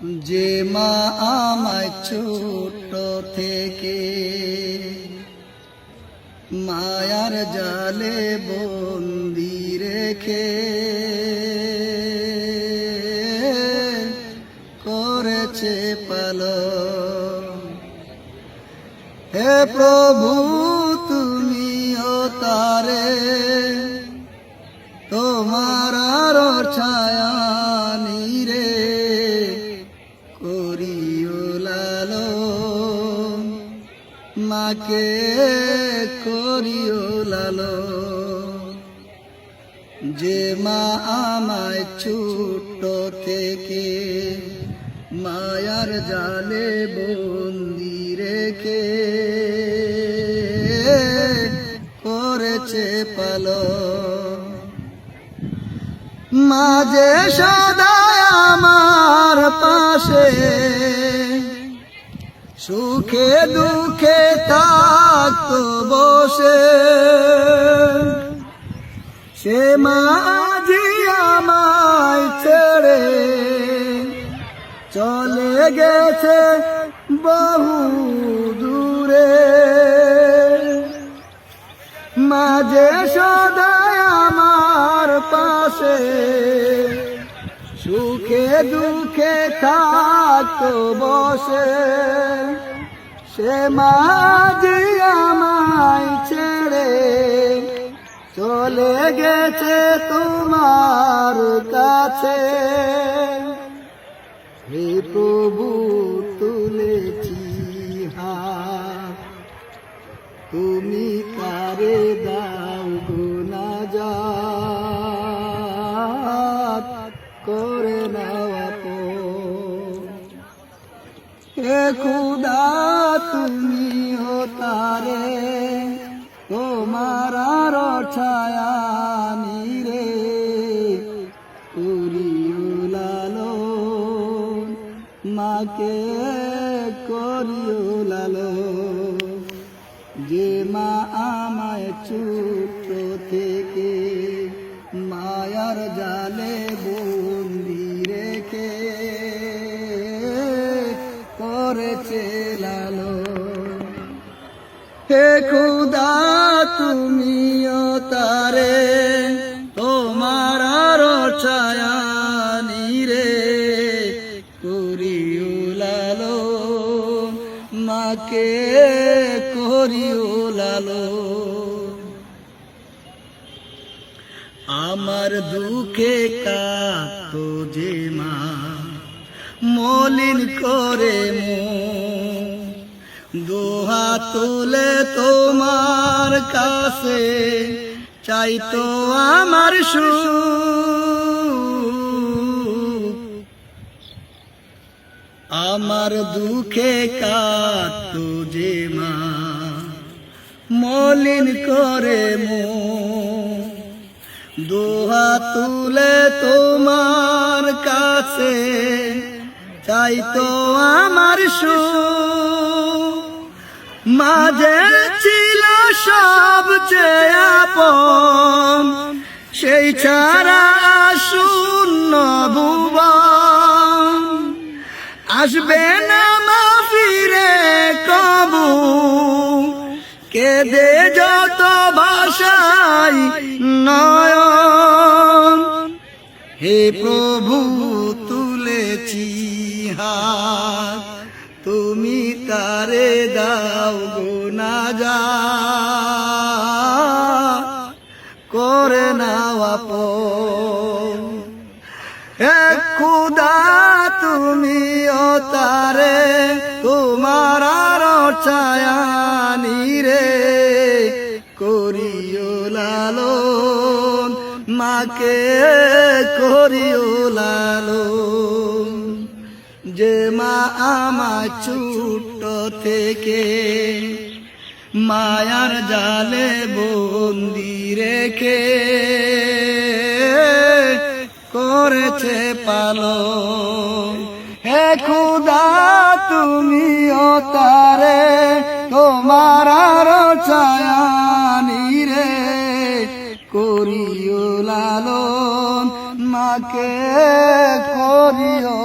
যে মা আমায় ছোট থেকে মায়ার জালে বন্দি রেখে করেছে পালন। হে প্রভু, তুমি ও তারে তোমার ছায়া মাকে করিও লালো। যে মা আমায় ছোট থেকে মায়ার জালে বন্দি রেখে করেছে পালো। মাঝে সদা আমার পাশে সুখে দুঃখে থাকতো বসে। সে মাঝি আমায় ছেড়ে চলে গেছে বহু দূরে। মাঝে সদায় আমার পাশে সুখে দুঃখে থাকতো বসে। সে মাঝে আমায় ছেড়ে চলে গেছে তোমার কাছে। হে প্রভু, তুলেছি হাত। তুমি কারে দাও গুনা যাত খুদা, তুমি তারে, তোমার আর ছায়া রে। করিও লালো মাকে করিও লালো যে মা আমায় ছোট থেকে, মায়ার জালে বন্দি করেছে লালো হে খুদা, তুমিও তারে, তোমার আর ছায়া রে করিও লালো মাকে করিও লালো আমার দুঃখে কাতো যে মা মলিন করে দোহা তুলে তোমার কাছে, চাই তো আমার সু আমার দুঃখে কাতো যে মা, মলিন করে মো। দোহা তুলে তোমার কাছে চাইতো আমার সু মাঝে ছিল সবচেয়ে আপন। সেই ছাড়া শূন্য ভুবন। আসবে না মা ফিরে কবু। কেদে যত ভাষাই নয়ন। হে প্রভু তুলেছি হাত। তুমি তারে দাও গো না যা। করে আপন। হে খুদা, তুমি ও তারে, তোমার আর ছায়া রে। মাকে করিও লালন। যে মা আমার ছোট থেকে মায়ার জালে বন্দি রেখে করেছে পালো হে খুদা তুমি তারে তোমার আর ছায়া করিও মাকে করিও